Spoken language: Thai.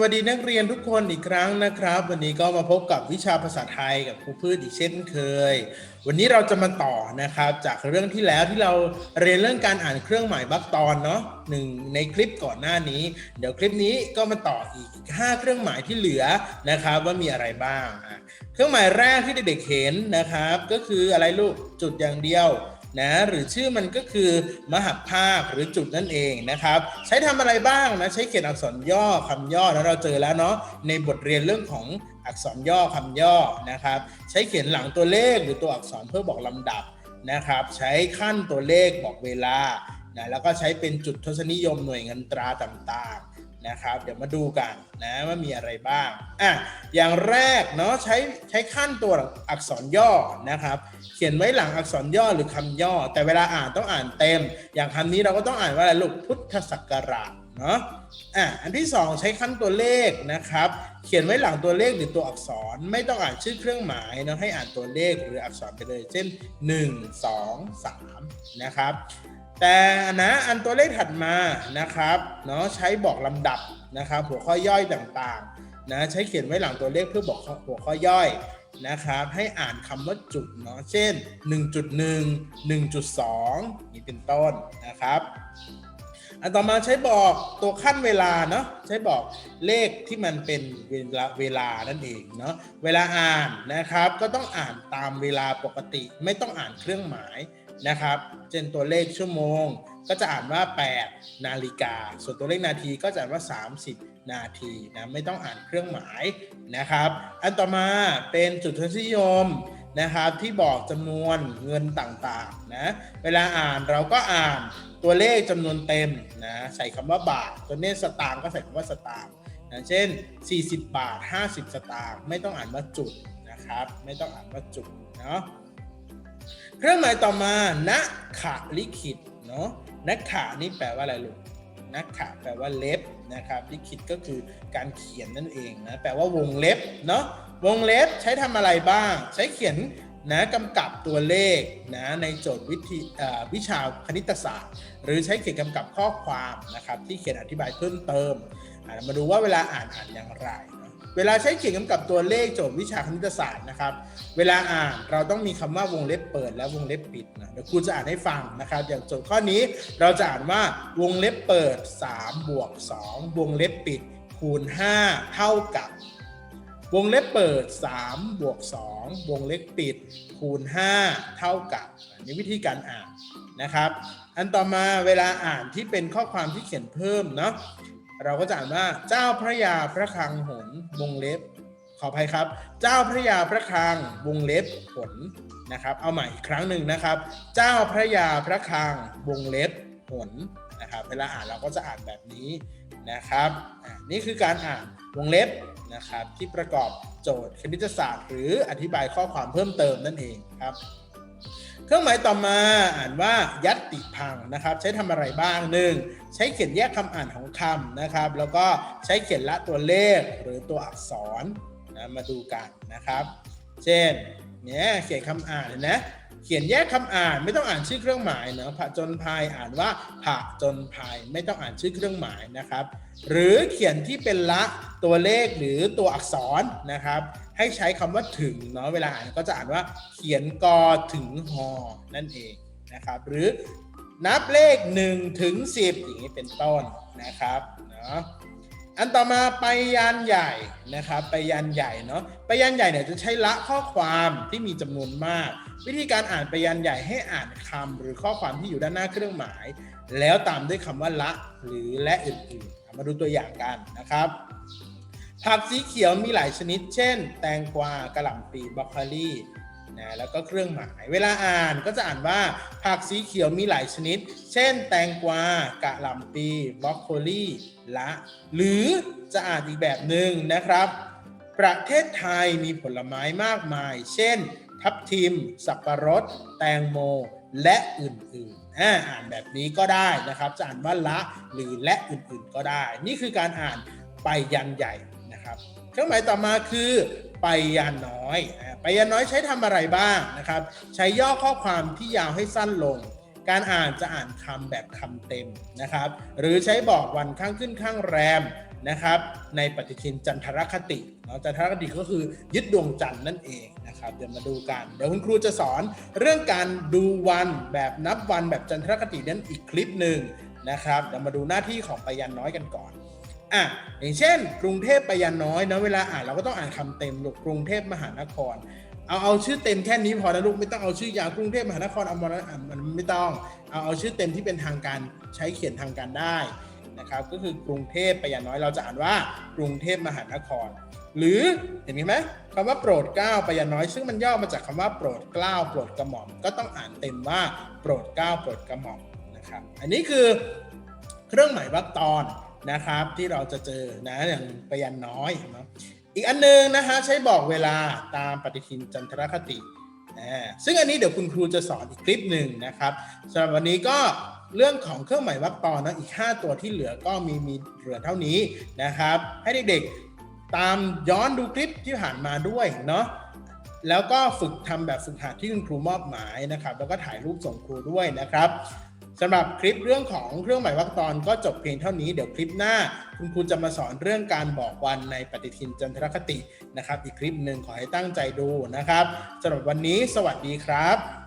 วัสดีนักเรียนทุกคนอีกครั้งนะครับ วันนี้ก็มาพบกับวิชาภาษาไทยกับครูพืชอีกเช่นเคย วันนี้เราจะมาต่อนะครับ จากเรื่องที่แล้วที่เราเรียนเรื่องการอ่านเครื่องหมายบรรคตอนเนาะหนึ่งในคลิปก่อนหน้านี้ เดี๋ยวคลิปนี้ก็มาต่ออีก 5 เครื่องหมายที่เหลือนะครับ ว่ามีอะไรบ้าง เครื่องหมายแรกที่เด็กๆเห็นนะครับ ก็คืออะไรลูกจุดอย่างเดียว นะหรือชื่อมันก็คือมหภาคหรือจุดนั่นเองนะครับ ใช้ทำอะไรบ้างนะใช้เขียนอักษรย่อคำย่อแล้วเราเจอแล้วเนาะในบทเรียนเรื่องของอักษรย่อคำย่อนะครับ ใช้เขียนหลังตัวเลขหรือตัวอักษรเพื่อบอกลำดับนะครับ ใช้ขั้นตัวเลขบอกเวลานะแล้วก็ใช้เป็นจุดทศนิยมหน่วยเงินตราต่างๆ นะครับ เดี๋ยวมาดูกันนะว่ามีอะไรบ้างอะอย่างแรกเนาะใช้ใช้ขั้นตัวอักษรย่อนะครับ เขียนไว้หลังอักษรย่อหรือคำย่อ แต่เวลาอ่านต้องอ่านเต็ม อย่างคำนี้เราก็ต้องอ่านว่าอะไรลูกพุทธศักราชเนาะอะอันที่สองใช้ขั้นตัวเลขนะครับ เขียนไว้หลังตัวเลขหรือตัวอักษรไม่ต้องอ่านชื่อเครื่องหมายเนาะให้อ่านตัวเลขหรืออักษรไปเลยเช่น 1 2 3 นะครับ แต่นะอันตัวเลขถัดมานะครับเนาะใช้บอกลำดับนะครับ หัวข้อย่อยต่างๆนะใช้เขียนไว้หลังตัวเลขเพื่อบอกหัวข้อย่อยนะครับ ให้อ่านคำว่าจุดเนาะเช่น 1.1 1.2 นี่เป็นต้นนะครับ อันต่อมาใช้บอกตัวขั้นเวลาเนาะใช้บอกเลขที่มันเป็นเวลาเวลานั่นเองเนาะเวลาอ่านนะครับก็ต้องอ่านตามเวลาปกติ ไม่ต้องอ่านเครื่องหมาย นะครับ เช่นตัวเลขชั่วโมง ก็จะอ่านว่า 8 นาฬิกา ส่วนตัวเลขนาทีก็จะอ่านว่า 30 นาทีนะไม่ต้องอ่านเครื่องหมายนะครับ อันต่อมาเป็นจุดทศนิยมนะครับที่บอกจำนวนเงินต่างๆนะเวลาอ่านเราก็อ่านตัวเลขจำนวนเต็มนะใส่คำว่าบาท ตัวเลขสตางค์ก็ใส่คำว่าสตางค์นะเช่น 40 บาท 50 สตางค์ไม่ต้องอ่านว่าจุดนะครับ ไม่ต้องอ่านว่าจุดเนาะ เครื่องหมายต่อมานักขะลิขิตเนาะนักขะนี่แปลว่าอะไรลูกนักขะแปลว่าเล็บนะครับลิขิตก็คือการเขียนนั่นเองนะแปลว่าวงเล็บเนาะวงเล็บใช้ทำอะไรบ้าง ใช้เขียนนะกำกับตัวเลขนะในโจทย์วิธีวิชาคณิตศาสตร์ หรือใช้เขียนกำกับข้อความนะครับที่เขียนอธิบายเพิ่มเติมมาดูว่าเวลาอ่านอ่านอย่างไร เวลาใช้เขียนกำกับตัวเลขโจทย์วิชาคณิตศาสตร์นะครับ เวลาอ่านเราต้องมีคำว่าวงเล็บเปิดและวงเล็บปิดนะเดี๋ยวครูจะอ่านให้ฟังนะครับ อย่างโจทย์ข้อนี้เราจะอ่านว่าวงเล็บเปิด3บวก2วงเล็บปิดคูณ 5 เท่ากับ วงเล็บเปิด3บวก2วงเล็บปิด คูณ 5 เท่ากับนนี้วิธีการอ่านนะครับ อันต่อมาเวลาอ่านที่เป็นข้อความที่เขียนเพิ่มเนาะ เราก็จะอ่านว่าเจ้าพระยาพระคลังหนวงเล็บ ขออภัยครับ เจ้าพระยาพระคลังวงเล็บผลนะครับ เอาใหม่อีกครั้งหนึ่งนะครับ เจ้าพระยาพระคลังวงเล็บผลนะครับ เวลาอ่านเราก็จะอ่านแบบนี้นะครับนี่คือการอ่านวงเล็บนะครับที่ประกอบโจทย์คณิตศาสตร์ หรืออธิบายข้อความเพิ่มเติมนั่นเองครับ เครื่องหมายต่อมาอ่านว่ายัตติพังนะครับ ใช้ทำอะไรบ้างหนึ่งใช้เขียนแยกคำอ่านของคำนะครับ แล้วก็ใช้เขียนละตัวเลขหรือตัวอักษรนะมาดูกันนะครับ เช่นเนี่ยเขียนคำอ่านนะเขียนแยกคำอ่านไม่ต้องอ่านชื่อเครื่องหมายเนาะผจญภัยอ่านว่าผจญภัยไม่ต้องอ่านชื่อเครื่องหมายนะครับ หรือเขียนที่เป็นละตัวเลขหรือตัวอักษรนะครับ ให้ใช้คำว่าถึงเนาะเวลาอ่านก็จะอ่านว่าเขียนกอถึงหอนั่นเองนะครับ หรือนับเลข1ถึง10 อย่างนี้เป็นต้นนะครับเนาะอันต่อมาไปยันใหญ่นะครับ ไปยันใหญ่เนาะไปยันใหญ่เนี่ยจะใช้ละข้อความที่มีจำนวนมาก วิธีการอ่านไปยันใหญ่ให้อ่านคำหรือข้อความที่อยู่ด้านหน้าเครื่องหมาย แล้วตามด้วยคำว่าละหรือและอื่นๆ มาดูตัวอย่างกันนะครับ ผักสีเขียวมีหลายชนิด เช่น แตงกวากระหล่ำปีบรอกโคลีนะแล้วก็เครื่องหมาย เวลาอ่านก็จะอ่านว่าผักสีเขียวมีหลายชนิด เช่น แตงกวากระหล่ำปีบรอกโคลีละ หรือจะอ่านอีกแบบหนึ่งนะครับ ประเทศไทยมีผลไม้มากมาย เช่น ทับทิม สับปะรด แตงโม และอื่นๆ อ่าอ่านแบบนี้ก็ได้นะครับ จะอ่านว่าละหรือและอื่นๆก็ได้ นี่คือการอ่านไปยันใหญ่ นะครับ เครื่องหมายต่อมาคือไปยันน้อย ไปยันน้อยใช้ทำอะไรบ้างนะครับ ใช้ย่อข้อความที่ยาวให้สั้นลง การอ่านจะอ่านคำแบบคำเต็มนะครับ หรือใช้บอกวันข้างขึ้นข้างแรมนะครับ ในปฏิทินจันทรคติเนาะจันทรคติก็คือยึดดวงจันทร์นั่นเองนะครับ เดี๋ยวมาดูกัน เดี๋ยวคุณครูจะสอนเรื่องการดูวันแบบนับวันแบบจันทรคตินั้นอีกคลิปหนึ่งนะครับ เดี๋ยวมาดูหน้าที่ของไปยันน้อยกันก่อน อะอย่างเช่น กรุงเทพไปยันน้อยเนาะเวลาอ่านเราก็ต้องอ่านคำเต็มลูกกรุงเทพมหานคร เอาเอาชื่อเต็มแค่นี้พอนะลูกไม่ต้องเอาชื่อยาวกรุงเทพมหานครอมรอะมันไม่ต้องเอาเอาชื่อเต็มที่เป็นทางการใช้เขียนทางการได้นะครับก็คือกรุงเทพไปยันน้อยเราจะอ่านว่ากรุงเทพมหานคร หรือเห็นไหมคำว่าโปรดเกล้าไปยันน้อย ซึ่งมันย่อมาจากคำว่าโปรดเกล้าโปรดกระหม่อม ก็ต้องอ่านเต็มว่าโปรดเกล้าโปรดกระหม่อมนะครับอันนี้คือเครื่องหมายวรรคตอน นะครับที่เราจะเจอนะอย่างไปยันน้อยเนาะอีกอันหนึงนะคะใช้บอกเวลาตามปฏิทินจันทรคตินะซึ่งอันนี้เดี๋ยวคุณครูจะสอนอีกคลิปหนึ่งนะครับสำหรับวันนี้ก็เรื่องของเครื่องหมายวรรคตอนนะอีก 5 ตัวที่เหลือก็มีมีเหลือเท่านี้นะครับ ให้เด็กๆตามย้อนดูคลิปที่ผ่านมาด้วยเนาะแล้วก็ฝึกทำแบบฝึกหัดที่คุณครูมอบหมายนะครับ แล้วก็ถ่ายรูปส่งครูด้วยนะครับ สำหรับคลิปเรื่องของเครื่องหมายวรรคตอนก็จบเพียงเท่านี้เดี๋ยวคลิปหน้า คุณครูจะมาสอนเรื่องการบอกวันในปฏิทินจันทรคตินะครับ อีกคลิปหนึ่งขอให้ตั้งใจดูนะครับสำหรับวันนี้สวัสดีครับ